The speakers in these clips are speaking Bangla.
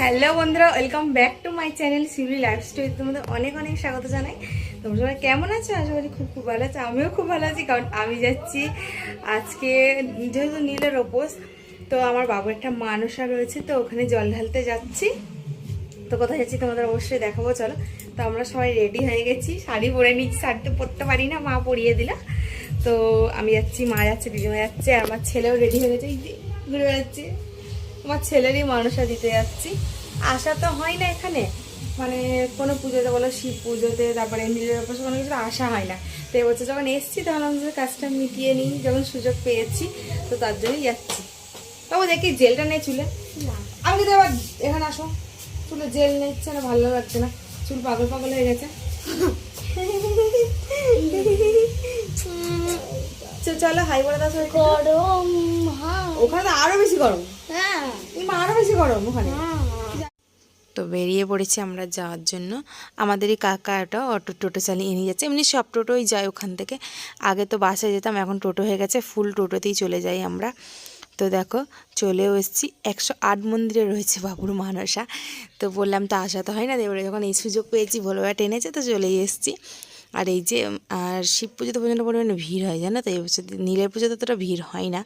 হ্যালো বন্ধুরা welcome back to my channel Shiuli life story তোমাদের অনেক অনেক স্বাগত জানাই। তোমরা সবাই কেমন আছো? আশা করি খুব খুব ভালো আছো। আমিও খুব ভালো আছি, কারণ আমি যাচ্ছি আজকে যেহেতু নীলের ওপোস তো আমার বাবুর একটা মানসা রয়েছে, তো ওখানে জল ঢালতে যাচ্ছি। তো কোথায় যাচ্ছি তোমাদের অবশ্যই দেখাবো, চলো। তো আমরা সবাই রেডি হয়ে গেছি। শাড়ি পরে নিচ্ছি, শাড়ি তো পরতে পারি না, মা পরিয়ে দিল। তো আমি যাচ্ছি, মা যাচ্ছে, দিদিমা যাচ্ছে আমার ছেলেও রেডি হয়ে গেছে। ঘুরে বেড়াচ্ছে। আমার ছেলেরই মানুষা দিতে যাচ্ছি। আসা তো হয় না এখানে। মানে কোনো পুজোতে বলো শিব পুজোতে তারপরে নীলের অপর কোনো কিছু আসা হয় না। তো এবছর যখন এসেছি তখন আমাদের কাজটা মিটিয়ে নিই যখন সুযোগ পেয়েছি তো তার জন্যই যাচ্ছি। তবু দেখি জেলটা নেই চুলে। আমি কিন্তু আবার এখানে আসো। চুলে জেল নিচ্ছে না ভালো লাগছে না। চুল পাগল পাগল হয়ে গেছে। চলো হাই বলে দাও। গরম হ্যাঁ। ওখানে তো আরও বেশি গরম। হ্যাঁ। আরও বেশি গরম ওখানে। হ্যাঁ। তো বেরিয়ে পড়েছি আমরা যাওয়ার জন্য। আমাদেরই কাকা একটা অটো টোটো চালিয়ে নিয়ে যাচ্ছে। এমনি সব টোটোই যায় ওখান থেকে। আগে তো বাসে যেতাম এখন টোটো হয়ে গেছে। ফুল টোটোতেই চলে যাই আমরা। তো দেখো চলেও এসেছি। একশো আট মন্দিরে রয়েছে বাবুর মানসা। তো বললাম তো আসা তো হয় না। এবারে যখন এই সুযোগ পেয়েছি ভোলবেলা টেনেছে তো চলেই এসেছি। আর এই যে, আর শিব পুজোতে প্রচণ্ড পরিমাণে ভিড় হয়, জানো তো? এই বছর নীলের পুজোতে অতটা ভিড় হয় না।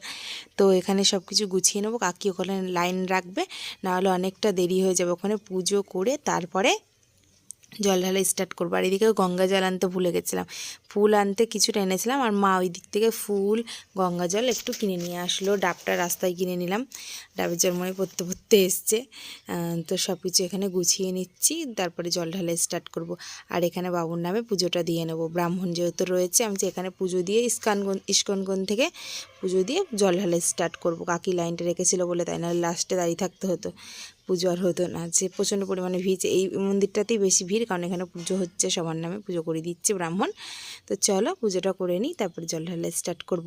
তো এখানে সব কিছু গুছিয়ে নেব, কাকি ওখানে লাইন রাখবে, নাহলে অনেকটা দেরি হয়ে যাবে ওখানে পুজো করে, তারপরে জল ঢালা স্টার্ট করব। আর এদিকে গঙ্গা জল আনতে ভুলে গেছিলাম। ফুল আনতে কিছুটা এনেছিলাম আর মা ওই দিক থেকে ফুল, গঙ্গা জল একটু কিনে নিয়ে আসলো। ডাবটা রাস্তায় কিনে নিলাম। ডাবের জল মনে পড়তে পড়তে এসছে। তো সব কিছু এখানে গুছিয়ে নিচ্ছি। তারপরে জল ঢালা স্টার্ট করব। আর এখানে বাবুর নামে পুজোটা দিয়ে নেব। ব্রাহ্মণ যেহেতু রয়েছে, আমি এখানে পুজো দিয়ে ইস্কানগন, ইস্কনগন থেকে পুজো দিয়ে জল ঢালা স্টার্ট করব। কাকি লাইনটা রেখেছিল বলে তাই না লাস্টে দাঁড়িয়ে থাকতে হতো। পুজো আর হতো না। যে প্রচণ্ড পরিমাণে ভিড় এই মন্দিরটাতেই বেশি ভিড়, কারণ এখানে পুজো হচ্ছে, সবার নামে পুজো করে দিচ্ছে ব্রাহ্মণ। তো চলো পুজোটা করে নিই, তারপরে জল ঢালা স্টার্ট করব।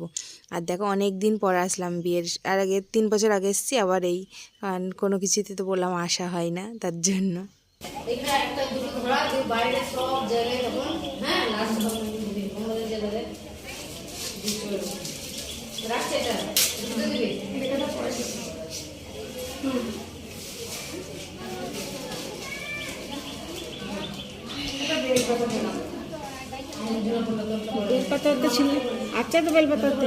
আর দেখো অনেক দিন পর আসলাম বিয়ের, আর আগে তিন বছর আগে এসেছি, আবার এই, কারণ কোনো কিছুতে তো বললাম আসা হয় না, তার জন্য। বেলপাতা তো ছিল। আচ্ছা তো বেলপাতা তো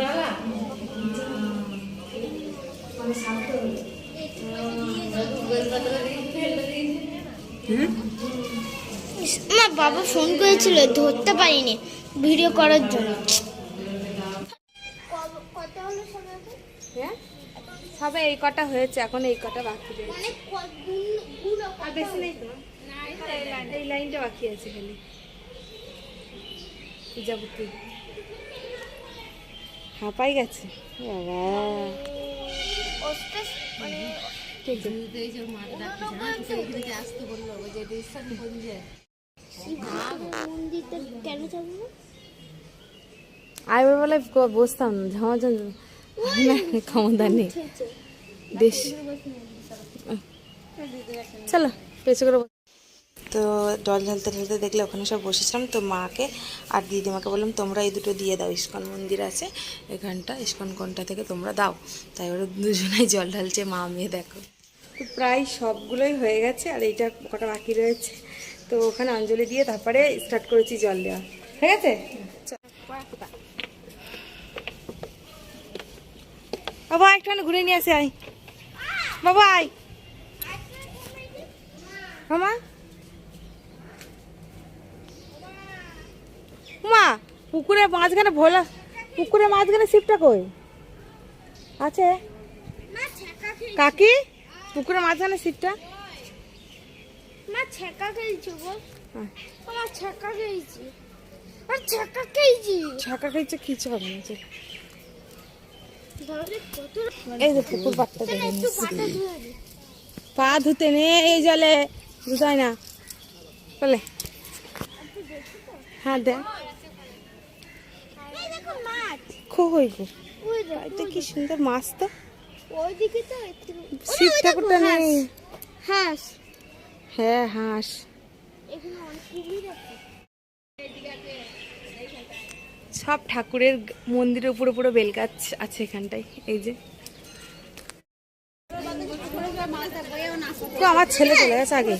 আমার বাবা ফোন করেছিল ধরতে পারিনি। ভিডিও করার জন্য। কত হলো সময় হ্যাঁ? সবে এই কটা হয়েছে এখন এই কটা বাকি রয়েছে। মানে আর বেশি নেই তো? এই লাইনটা বাকি আছে খালি হাঁপাই গেছে বাবা বসতাম ক্ষমতা নেই। দেশ। চলো পেছে করে। তো জল ঢালতে ঢালতে দেখলে ওখানে সব বসেছিলাম, তো মাকে আর দিদিমাকে বললাম, তোমরা এই দুটো দিয়ে দাও, ইস্কন মন্দির আছে, এখানটা, ইস্কন কোনটা থেকে তোমরা দাও। তাই ওরা দুজনেই জল ঢালছে, মা, মেয়ে, দেখো। তো প্রায় সবগুলোই হয়ে গেছে, আর এইটা কটা বাকি রয়েছে। তো ওখানে অঞ্জলি দিয়ে তারপরে স্টার্ট করেছি জল দেওয়া। ঠিক আছে? বাবা, একটুখানি ঘুরে নিয়ে আসে, আয়। বাবা আই মামা মা পুকুরের মাঝখানে ভোলা পুকুরের মাঝখানে শিপটা কই? আছে? কাকি পুকুরের মাঝখানে শিপটা মা ছেঁকা খেয়েছি গো। আমার খেয়েছি আর ছেঁকা খেয়েছি ছাকা হবে না এই যে পুকুর দেখে পা ধুতে নে এই জলে বুঝাই না। বলে হ্যাঁ দেখ। গো এটা কি সুন্দর মাছ তো। ওইদিকে তো শিব ঠাকুরটা নেই। হাঁস। হ্যাঁ হাঁস। সব ঠাকুরের মন্দিরের উপরে পুরো বেলগাছ আছে এখানটায়। এই যে। আমার ছেলে চলে গেছে আগে।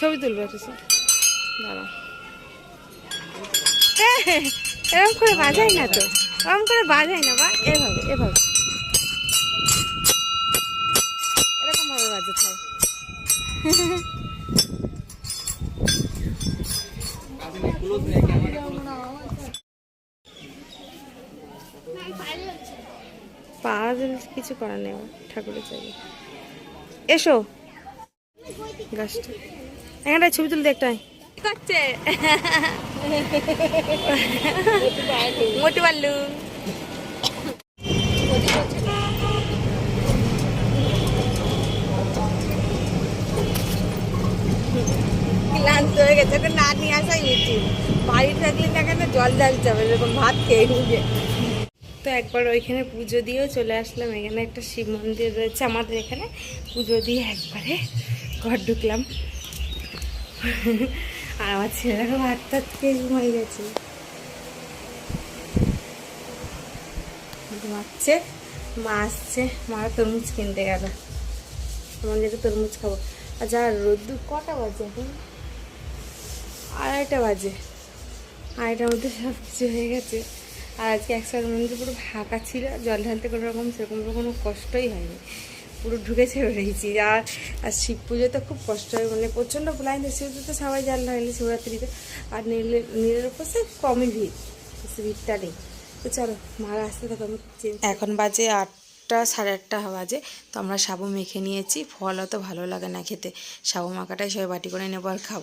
ছবি তুলবে। দাঁড়া এরকম করে বাজাই না তো। এরকম করে বাজাই না বা? এভাবে এভাবে। এরকম ভাবে বাজাতে হয়। গেলে কিছু করার নেই, ঠাকুরের চাইবে এসো। গাছটা। এখানটা ছবি তুলতে একটাই করছে? মোটু বাল্লু। ক্লান্ত হয়ে গেছে ওকে না নিয়ে আসাই উচিত। বাড়ি থাকলে তাকে না জল ঢালতে হবে এরকম ভাত খেয়ে নিজে তো একবার ওইখানে পুজো দিয়েও চলে আসলাম এখানে একটা শিব মন্দির রয়েছে আমাদের এখানে। পুজো দিয়ে একবারে ঘর ঢুকলাম। আর আমার ছেলেরাও ভাত টাত খেয়ে ঘুমাই গেছে। ঘুমাচ্ছে, মা আসছে, মা তরমুজ কিনতে গেল। আমার যেটা তরমুজ খাব। আর যা রোদ্দুর, কটা বাজে এখন? আড়াইটা বাজে। আড়াইটার মধ্যে সব কিছু হয়ে গেছে। আর আজকে একসাথে মন্দির পুরো ফাঁকা ছিল, জল ঢালতে কোনো রকম সেরকম কোনো কষ্টই হয়নি। পুরো ঢুকেছে বেরিয়েছি আর আর শিব পুজোতে খুব কষ্ট হয় মানে প্রচণ্ড লাইন শিবপুজো তো সবাই জাল ঢালে শিবরাত্রিতে। আর নীলের নীলের উপর সে কমই ভিড় ভিড়টা নেই। তো চলো মারা আসতে থাকো আমি এখন বাজে আটটা সাড়ে আটটা বাজে, তো আমরা সাবু মেখে নিয়েছি ফল অত ভালো লাগে না খেতে। সাবু মাখাটাই সবাই বাটি করে নেব আর খাব।